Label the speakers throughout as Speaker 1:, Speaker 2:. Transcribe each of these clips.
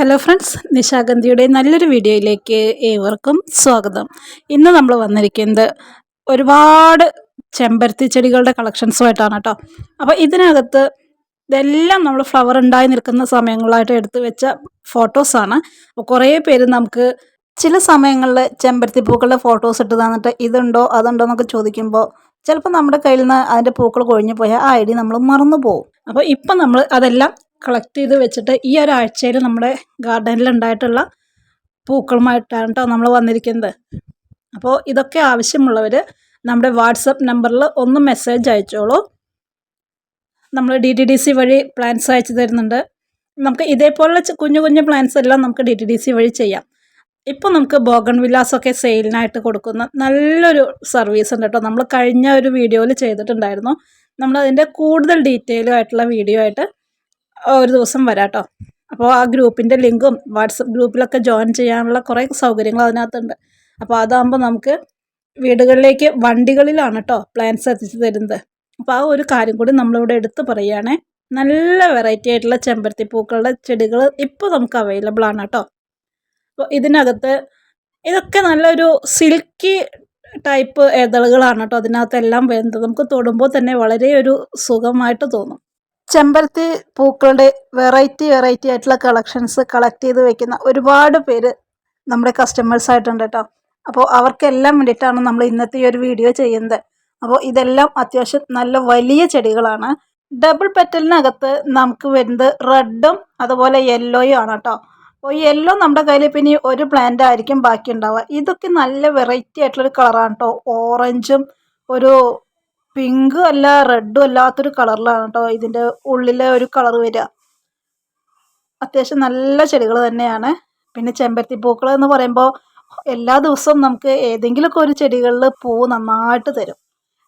Speaker 1: Hello friends നിശാഗന്ധിയുടെ നല്ലൊരു വീഡിയോയിലേക്ക് ഏവർക്കും സ്വാഗതം. ഇന്ന് നമ്മൾ വന്നിരിക്കുന്നത് ഒരുപാട് ചെമ്പരത്തി ചെടികളുടെ കളക്ഷൻസുമായിട്ടാണ് കേട്ടോ. അപ്പോൾ ഇതിനകത്ത് ഇതെല്ലാം നമ്മൾ ഫ്ലവർ ഉണ്ടായി നിൽക്കുന്ന സമയങ്ങളായിട്ട് എടുത്തു വെച്ച ഫോട്ടോസാണ് അപ്പോൾ കുറേ പേര് നമുക്ക് ചില സമയങ്ങളിൽ ചെമ്പരത്തി പൂക്കളുടെ ഫോട്ടോസ് ഇട്ട് തന്നിട്ട് ഇതുണ്ടോ അതുണ്ടോ എന്നൊക്കെ ചോദിക്കുമ്പോൾ ചിലപ്പോൾ നമ്മുടെ കയ്യിൽ നിന്ന് അതിന്റെ പൂക്കൾ കൊഴിഞ്ഞു പോയാൽ ആ ഐ ഡി നമ്മൾ മറന്നു പോകും. അപ്പോൾ ഇപ്പം നമ്മൾ അതെല്ലാം കളക്ട് ചെയ്ത് വെച്ചിട്ട് ഈ ഒരാഴ്ചയിൽ നമ്മുടെ ഗാർഡനിൽ ഉണ്ടായിട്ടുള്ള പൂക്കളുമായിട്ടാണ് കേട്ടോ നമ്മൾ വന്നിരിക്കുന്നത്. അപ്പോൾ ഇതൊക്കെ ആവശ്യമുള്ളവർ നമ്മുടെ വാട്സപ്പ് നമ്പറിൽ ഒന്ന് മെസ്സേജ് അയച്ചോളൂ. നമ്മൾ ഡി ടി ഡി സി വഴി പ്ലാൻസ് അയച്ചു തരുന്നുണ്ട്. നമുക്ക് ഇതേപോലുള്ള കുഞ്ഞു കുഞ്ഞു പ്ലാൻസ് എല്ലാം നമുക്ക് ഡി ടി ഡി സി വഴി ചെയ്യാം. ഇപ്പോൾ നമുക്ക് ബോഗൺ വില്ലാസൊക്കെ സെയിലിനായിട്ട് കൊടുക്കുന്ന നല്ലൊരു സർവീസ് ഉണ്ട് കേട്ടോ. നമ്മൾ കഴിഞ്ഞ ഒരു വീഡിയോയിൽ ചെയ്തിട്ടുണ്ടായിരുന്നു. നമ്മൾ അതിന്റെ കൂടുതൽ ഡീറ്റെയിലും ആയിട്ടുള്ള വീഡിയോ ആയിട്ട് ഒരു ദിവസം വരാട്ടോ. അപ്പോൾ ആ ഗ്രൂപ്പിന്റെ ലിങ്കും വാട്സപ്പ് ഗ്രൂപ്പിലൊക്കെ ജോയിൻ ചെയ്യാനുള്ള കുറേ സൗകര്യങ്ങൾ അതിനകത്തുണ്ട്. അപ്പോൾ അതാകുമ്പോൾ നമുക്ക് വീടുകളിലേക്ക് വണ്ടികളിലാണ് കേട്ടോ പ്ലാൻസ് എത്തിച്ചു തരുന്നത്. അപ്പോൾ ആ ഒരു കാര്യം കൂടി നമ്മളിവിടെ എടുത്ത് പറയുകയാണേ. നല്ല വെറൈറ്റി ആയിട്ടുള്ള ചെമ്പരത്തി പൂക്കളുടെ ചെടികൾ ഇപ്പോൾ നമുക്ക് അവൈലബിൾ ആണ് കേട്ടോ. അപ്പോൾ ഇതിനകത്ത് ഇതൊക്കെ നല്ലൊരു സിൽക്കി ടൈപ്പ് ഇതളുകളാണ് കേട്ടോ. അതിനകത്തെല്ലാം വരുന്നത്. നമുക്ക് തൊടുമ്പോൾ തന്നെ വളരെ ഒരു സുഖമായിട്ട് തോന്നും. ചെമ്പരത്തി പൂക്കളുടെ വെറൈറ്റി വെറൈറ്റി ആയിട്ടുള്ള കളക്ഷൻസ് കളക്ട് ചെയ്ത് വെക്കുന്ന ഒരുപാട് പേര് നമ്മുടെ കസ്റ്റമേഴ്സ് ആയിട്ടുണ്ട് കേട്ടോ അപ്പോൾ അവർക്കെല്ലാം വേണ്ടിയിട്ടാണ് നമ്മൾ ഇന്നത്തെ ഈ ഒരു വീഡിയോ ചെയ്യുന്നത്. അപ്പോൾ ഇതെല്ലാം അത്യാവശ്യം നല്ല വലിയ ചെടികളാണ്. ഡബിൾ പെറ്റലിനകത്ത് നമുക്ക് വരുന്നത് റെഡും അതുപോലെ യെല്ലോയും ആണ് കേട്ടോ അപ്പോൾ യെല്ലോ നമ്മുടെ കയ്യിൽ പിന്നെ ഒരു പ്ലാന്റ് ആയിരിക്കും ബാക്കി ഉണ്ടാവുക ഇതൊക്കെ നല്ല വെറൈറ്റി ആയിട്ടുള്ളൊരു കളറാണ് കേട്ടോ ഓറഞ്ചും ഒരു പിങ്കും അല്ല റെഡും അല്ലാത്തൊരു കളറിലാണ് കേട്ടോ ഇതിന്റെ ഉള്ളിലെ ഒരു കളർ വരിക. അത്യാവശ്യം നല്ല ചെടികൾ തന്നെയാണ്. പിന്നെ ചെമ്പരത്തി പൂക്കൾ എന്ന് പറയുമ്പോൾ എല്ലാ ദിവസവും നമുക്ക് ഏതെങ്കിലുമൊക്കെ ഒരു ചെടികളിൽ പൂവ് നന്നായിട്ട് തരും.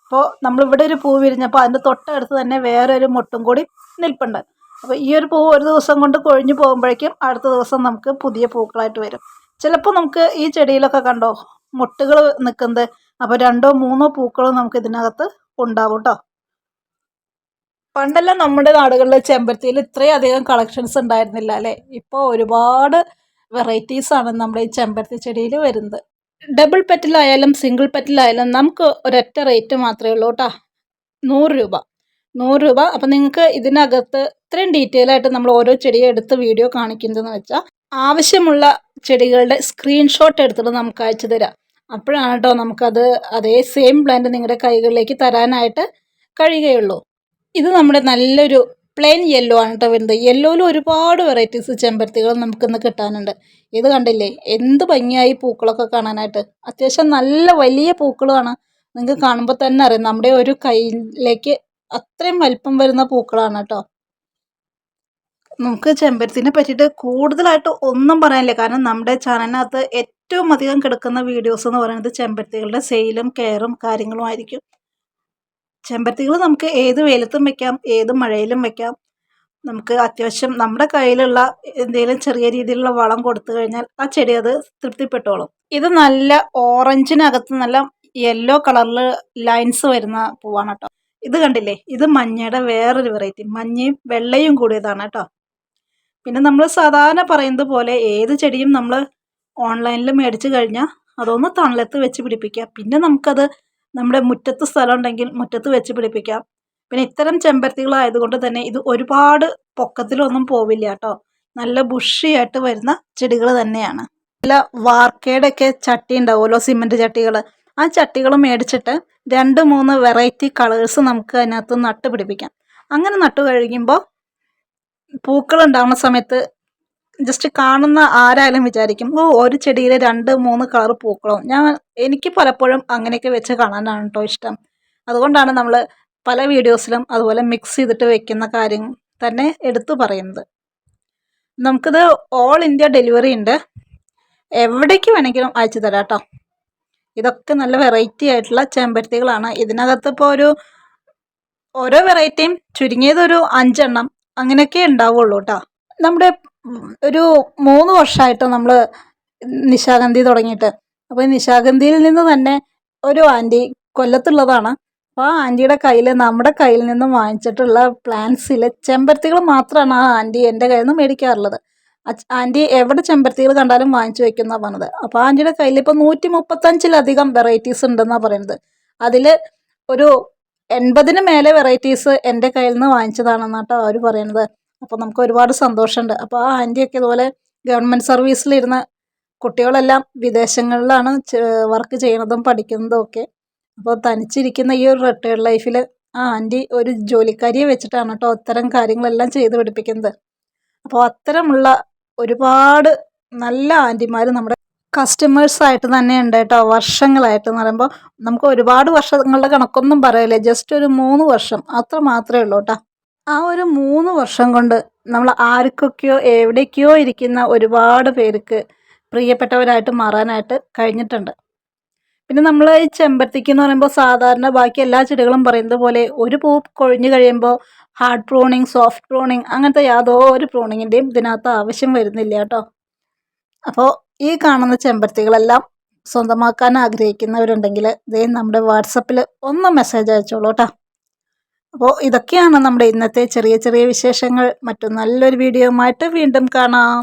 Speaker 1: അപ്പോൾ നമ്മളിവിടെ ഒരു പൂ വിരിഞ്ഞപ്പോൾ അതിന്റെ തൊട്ടടുത്ത് തന്നെ വേറെ ഒരു മുട്ടും കൂടി നിൽപ്പുണ്ട്. അപ്പോൾ ഈ ഒരു പൂവ് ഒരു ദിവസം കൊണ്ട് കൊഴിഞ്ഞു പോകുമ്പോഴേക്കും അടുത്ത ദിവസം നമുക്ക് പുതിയ പൂക്കളായിട്ട് വരും. ചിലപ്പോൾ നമുക്ക് ഈ ചെടിയിലൊക്കെ കണ്ടോ മുട്ടുകൾ നിൽക്കുന്നത് അപ്പോൾ രണ്ടോ മൂന്നോ പൂക്കളും നമുക്ക് ഇതിനകത്ത് ഉണ്ടാവും കേട്ടോ പണ്ടെല്ലാം നമ്മുടെ നാടുകളിൽ ചെമ്പരത്തിയിൽ ഇത്രയും അധികം കളക്ഷൻസ് ഉണ്ടായിരുന്നില്ല അല്ലേ? ഇപ്പോൾ ഒരുപാട് വെറൈറ്റീസ് ആണ് നമ്മുടെ ഈ ചെമ്പരത്തി ചെടിയിൽ വരുന്നത്. ഡബിൾ പെറ്റിലായാലും സിംഗിൾ പെറ്റിലായാലും നമുക്ക് ഒരൊറ്റ റേറ്റ് മാത്രമേ ഉള്ളൂ കേട്ടോ നൂറ് രൂപ. നൂറ് രൂപ. അപ്പം നിങ്ങൾക്ക് ഇതിനകത്ത് ഇത്രയും ഡീറ്റെയിൽ ആയിട്ട് നമ്മൾ ഓരോ ചെടിയും എടുത്ത് വീഡിയോ കാണിക്കുന്നതെന്ന് വെച്ചാൽ ആവശ്യമുള്ള ചെടികളുടെ സ്ക്രീൻഷോട്ട് എടുത്തിട്ട് നമുക്ക് അയച്ചു തരാം. അപ്പോഴാണ് കേട്ടോ നമുക്കത് അതേ സെയിം പ്ലാന്റ് നിങ്ങളുടെ കൈകളിലേക്ക് തരാനായിട്ട് കഴിയുകയുള്ളൂ. ഇത് നമ്മുടെ നല്ലൊരു പ്ലെയിൻ യെല്ലോ ആണ് കേട്ടോ വരുന്നത് യെല്ലോയിൽ ഒരുപാട് വെറൈറ്റീസ് ചെമ്പരത്തികൾ നമുക്കിന്ന് കിട്ടാനുണ്ട്. ഇത് കണ്ടില്ലേ? എന്ത് ഭംഗിയായി പൂക്കളൊക്കെ കാണാനായിട്ട്. അത്യാവശ്യം നല്ല വലിയ പൂക്കളുമാണ്. നിങ്ങൾക്ക് കാണുമ്പോൾ തന്നെ അറിയാം. നമ്മുടെ ഒരു കയ്യിലേക്ക് അത്രയും വലിപ്പം വരുന്ന പൂക്കളാണ് കേട്ടോ നമുക്ക് ചെമ്പരത്തിനെ പറ്റിയിട്ട് കൂടുതലായിട്ട് ഒന്നും പറയാനില്ല. കാരണം നമ്മുടെ ചാനലിനകത്ത് ഏറ്റവും അധികം കിടക്കുന്ന വീഡിയോസ് എന്ന് പറയുന്നത് ചെമ്പരത്തികളുടെ സെയിലും കെയറും കാര്യങ്ങളും ആയിരിക്കും. ചെമ്പരത്തികൾ നമുക്ക് ഏത് വെയിലത്തും വെക്കാം ഏത് മഴയിലും വെക്കാം. നമുക്ക് അത്യാവശ്യം നമ്മുടെ കയ്യിലുള്ള എന്തെങ്കിലും ചെറിയ രീതിയിലുള്ള വളം കൊടുത്തു കഴിഞ്ഞാൽ ആ ചെടി അത് തൃപ്തിപ്പെട്ടോളും. ഇത് നല്ല ഓറഞ്ചിനകത്ത് നല്ല യെല്ലോ കളറിൽ ലൈൻസ് വരുന്ന പൂവാണ് കേട്ടോ. ഇത് കണ്ടില്ലേ? ഇത് മഞ്ഞയുടെ വേറൊരു വെറൈറ്റി. മഞ്ഞയും വെള്ളയും കൂടിയതാണ് കേട്ടോ. പിന്നെ നമ്മൾ സാധാരണ പറയുന്നത് പോലെ ഏത് ചെടിയും നമ്മൾ ഓൺലൈനിൽ മേടിച്ച് കഴിഞ്ഞാൽ അതൊന്ന് തണലത്ത് വെച്ച് പിടിപ്പിക്കാം. പിന്നെ നമുക്കത് നമ്മുടെ മുറ്റത്ത് സ്ഥലം ഉണ്ടെങ്കിൽ മുറ്റത്ത് വെച്ച് പിടിപ്പിക്കാം. പിന്നെ ഇത്തരം ചെമ്പരത്തികളായതുകൊണ്ട് തന്നെ ഇത് ഒരുപാട് പൊക്കത്തിലൊന്നും പോവില്ല കേട്ടോ. നല്ല ബുഷിയായിട്ട് വരുന്ന ചെടികൾ തന്നെയാണ്. നല്ല വാർക്കയുടെ ഒക്കെ ചട്ടി ഉണ്ടാവുമല്ലോ സിമെന്റ് ചട്ടികൾ ആ ചട്ടികൾ മേടിച്ചിട്ട് രണ്ട് മൂന്ന് വെറൈറ്റി കളേഴ്സ് നമുക്ക് അതിനകത്ത് നട്ട് പിടിപ്പിക്കാം. അങ്ങനെ നട്ടു കഴിയുമ്പോൾ പൂക്കൾ ഉണ്ടാകുന്ന സമയത്ത് ജസ്റ്റ് കാണുന്ന ആരായാലും വിചാരിക്കും ഓ ഒരു ചെടിയിൽ രണ്ട് മൂന്ന് കളർ പൂക്കളും. ഞാൻ എനിക്ക് പലപ്പോഴും അങ്ങനെയൊക്കെ വെച്ച് കാണാനാണ് കേട്ടോ ഇഷ്ടം. അതുകൊണ്ടാണ് നമ്മൾ പല വീഡിയോസിലും അതുപോലെ മിക്സ് ചെയ്തിട്ട് വെക്കുന്ന കാര്യം തന്നെ എടുത്തു പറയുന്നത്. നമുക്കിത് ഓൾ ഇന്ത്യ ഡെലിവറി ഉണ്ട്. എവിടേക്ക് വേണമെങ്കിലും അയച്ചു തരാം കേട്ടോ ഇതൊക്കെ നല്ല വെറൈറ്റി ആയിട്ടുള്ള ചെമ്പരത്തികളാണ്. ഇതിനകത്ത് ഇപ്പോൾ ഒരു ഓരോ വെറൈറ്റിയും ചുരുങ്ങിയതൊരു അഞ്ചെണ്ണം അങ്ങനെയൊക്കെ ഉണ്ടാവുള്ളൂ കേട്ടോ നമ്മുടെ ഒരു മൂന്ന് വർഷമായിട്ട് നമ്മൾ നിശാഗന്ധി തുടങ്ങിയിട്ട്. അപ്പോൾ നിശാഗന്ധിയിൽ നിന്ന് തന്നെ ഒരു ആന്റി കൊല്ലത്തുള്ളതാണ്. അപ്പോൾ ആ ആന്റിയുടെ കയ്യിൽ നമ്മുടെ കയ്യിൽ നിന്നും വാങ്ങിച്ചിട്ടുള്ള പ്ലാന്റ്സിൽ ചെമ്പരത്തികൾ മാത്രമാണ് ആ ആന്റി എന്റെ കയ്യിൽ നിന്ന് മേടിക്കാറുള്ളത്. ആന്റി എവിടെ ചെമ്പരത്തികൾ കണ്ടാലും വാങ്ങിച്ചു വെക്കുന്ന പറഞ്ഞത്. അപ്പോൾ ആന്റിയുടെ കയ്യിൽ ഇപ്പോൾ നൂറ്റി മുപ്പത്തഞ്ചിലധികം വെറൈറ്റീസ് ഉണ്ടെന്നാണ് പറയുന്നത്. അതിൽ ഒരു എൺപതിന് മേലെ വെറൈറ്റീസ് എന്റെ കയ്യിൽ നിന്ന് വാങ്ങിച്ചതാണെന്നാട്ടോ അവർ പറയുന്നത്. അപ്പോൾ നമുക്ക് ഒരുപാട് സന്തോഷമുണ്ട്. അപ്പോൾ ആ ആന്റിയൊക്കെ ഇതുപോലെ ഗവൺമെന്റ് സർവീസിലിരുന്ന കുട്ടികളെല്ലാം വിദേശങ്ങളിലാണ് വർക്ക് ചെയ്യണതും പഠിക്കുന്നതും ഒക്കെ. അപ്പോൾ തനിച്ചിരിക്കുന്ന ഈ ഒരു റിട്ടയർഡ് ലൈഫിൽ ആ ആന്റി ഒരു ജോലിക്കാരിയെ വെച്ചിട്ടാണ് കേട്ടോ അത്തരം കാര്യങ്ങളെല്ലാം ചെയ്ത് പഠിപ്പിക്കുന്നത്. അപ്പോൾ അത്തരമുള്ള ഒരുപാട് നല്ല ആന്റിമാർ നമ്മുടെ കസ്റ്റമേഴ്സായിട്ട് തന്നെ ഉണ്ട് കേട്ടോ. വർഷങ്ങളായിട്ട് എന്ന് പറയുമ്പോൾ നമുക്ക് ഒരുപാട് വർഷങ്ങളുടെ കണക്കൊന്നും പറയില്ല. ജസ്റ്റ് ഒരു മൂന്ന് വർഷം. അത്ര മാത്രമേ ഉള്ളൂ കേട്ടോ. ആ ഒരു മൂന്ന് വർഷം കൊണ്ട് നമ്മൾ ആർക്കൊക്കെയോ എവിടേക്കോ ഇരിക്കുന്ന ഒരുപാട് പേർക്ക് പ്രിയപ്പെട്ടവരായിട്ട് മാറാനായിട്ട് കഴിഞ്ഞിട്ടുണ്ട്. പിന്നെ നമ്മൾ ഈ ചെമ്പരത്തിക്ക് എന്ന് പറയുമ്പോൾ സാധാരണ ബാക്കി എല്ലാ ചെടികളും പറയുന്നത് പോലെ ഒരു പൂ കൊഴിഞ്ഞു കഴിയുമ്പോൾ ഹാർഡ് പ്രൂണിങ് സോഫ്റ്റ് പ്രൂണിങ് അങ്ങനത്തെ യാതൊരു പ്രൂണിങ്ങിന്റെയും ഇതിനകത്ത് ആവശ്യം വരുന്നില്ല കേട്ടോ. അപ്പോൾ ഈ കാണുന്ന ചെമ്പരത്തികളെല്ലാം സ്വന്തമാക്കാൻ ആഗ്രഹിക്കുന്നവരുണ്ടെങ്കിൽ ദേ നമ്മുടെ വാട്സപ്പിൽ ഒന്ന് മെസ്സേജ് അയച്ചോളൂ കേട്ടോ. അപ്പോൾ ഇതൊക്കെയാണ് നമ്മുടെ ഇന്നത്തെ ചെറിയ ചെറിയ വിശേഷങ്ങൾ. മറ്റു നല്ലൊരു വീഡിയോയുമായിട്ട് വീണ്ടും കാണാം.